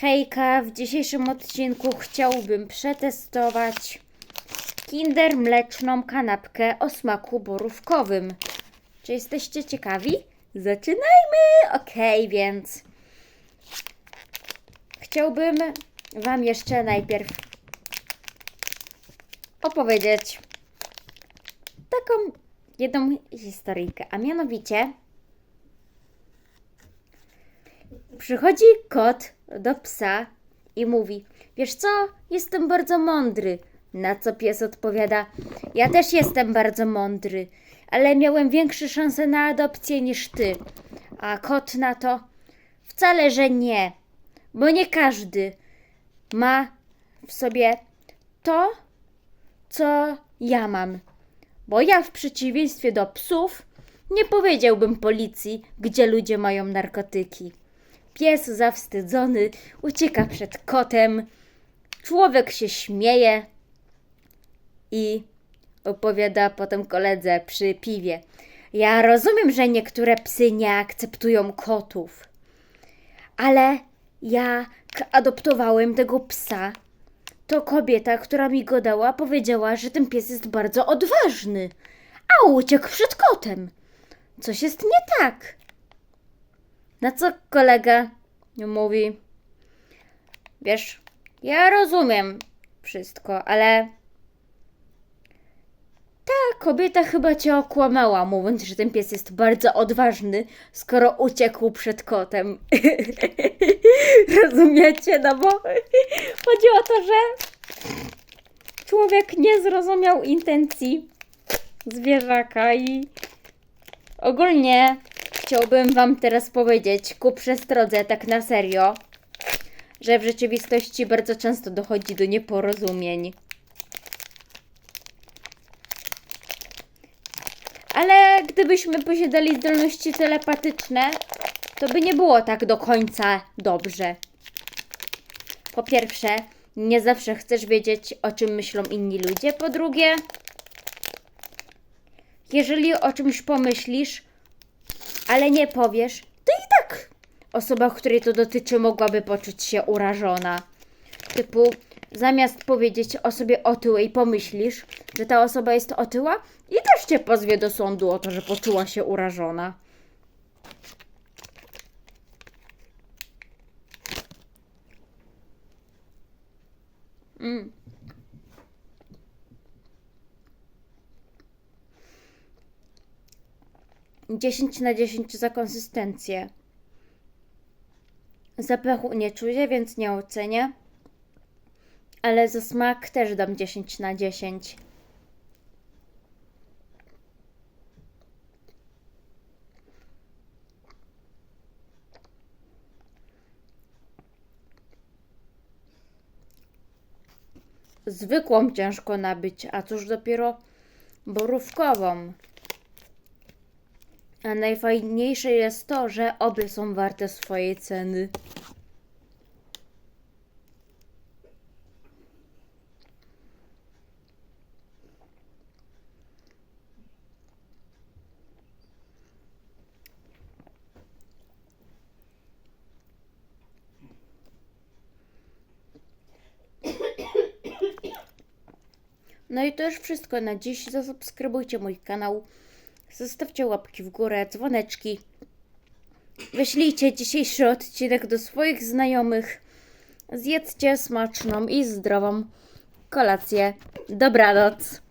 Hejka, w dzisiejszym odcinku chciałbym przetestować Kinder mleczną kanapkę o smaku borówkowym. Czy jesteście ciekawi? Zaczynajmy! Okej, więc chciałbym Wam jeszcze najpierw opowiedzieć taką jedną historyjkę, a mianowicie Przychodzi kot do psa i mówi: Wiesz co, jestem bardzo mądry. Na co pies odpowiada: Ja też jestem bardzo mądry, ale miałem większe szanse na adopcję niż ty. A kot na to: Wcale, że nie, bo nie każdy ma w sobie to, co ja mam. Bo ja, w przeciwieństwie do psów, nie powiedziałbym policji, gdzie ludzie mają narkotyki. Pies zawstydzony ucieka przed kotem. Człowiek się śmieje i opowiada potem koledze przy piwie. Ja rozumiem, że niektóre psy nie akceptują kotów, ale ja adoptowałem tego psa. To kobieta, która mi go dała, powiedziała, że ten pies jest bardzo odważny, a uciekł przed kotem. Coś jest nie tak. Na co kolega mówi: Wiesz, ja rozumiem wszystko, ale ta kobieta chyba cię okłamała, mówiąc, że ten pies jest bardzo odważny, skoro uciekł przed kotem. Rozumiecie? No bo chodzi o to, że człowiek nie zrozumiał intencji zwierzaka i ogólnie chciałbym Wam teraz powiedzieć ku przestrodze tak na serio, że w rzeczywistości bardzo często dochodzi do nieporozumień. Ale gdybyśmy posiadali zdolności telepatyczne, to by nie było tak do końca dobrze. Po pierwsze, nie zawsze chcesz wiedzieć, o czym myślą inni ludzie. Po drugie, jeżeli o czymś pomyślisz, ale nie powiesz, to i tak osoba, której to dotyczy, mogłaby poczuć się urażona. Typu, zamiast powiedzieć osobie otyłej, pomyślisz, że ta osoba jest otyła i też cię pozwie do sądu o to, że poczuła się urażona. Mm. Dziesięć na dziesięć za konsystencję. Zapachu nie czuję, więc nie ocenię. Ale za smak też dam 10 na 10. Zwykłą ciężko nabyć, a cóż dopiero borówkową. A najfajniejsze jest to, że obie są warte swojej ceny. No i to już wszystko na dziś. Zasubskrybujcie mój kanał. Zostawcie łapki w górę, dzwoneczki. Wyślijcie dzisiejszy odcinek do swoich znajomych. Zjedzcie smaczną i zdrową kolację. Dobranoc.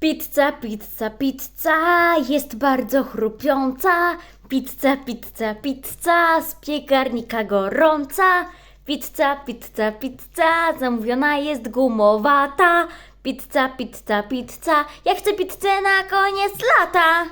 Pizza, pizza, pizza jest bardzo chrupiąca. Pizza, pizza, pizza z piekarnika gorąca. Pizza, pizza, pizza zamówiona jest gumowata. Pizza, pizza, pizza. Ja chcę pizzę na koniec lata.